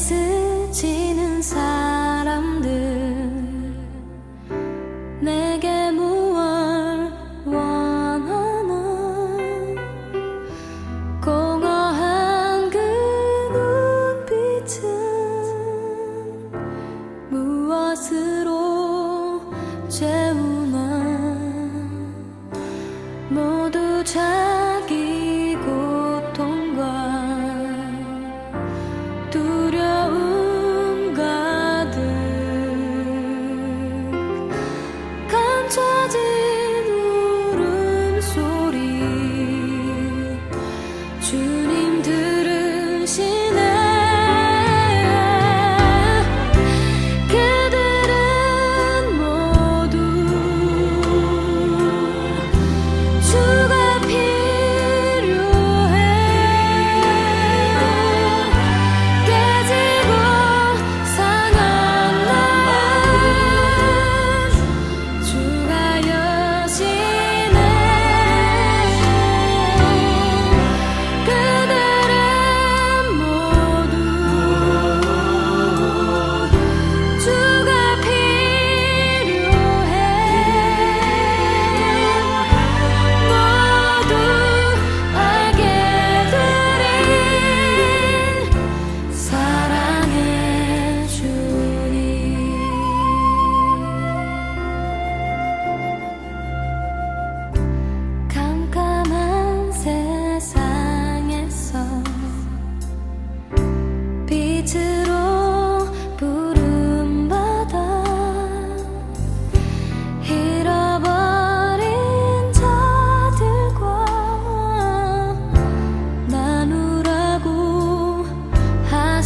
스치는 사람들 내게 무얼 원하나? 공허한 그 눈빛은 무엇으로 채우나? 모두 잘 주님 들으시네.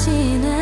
心。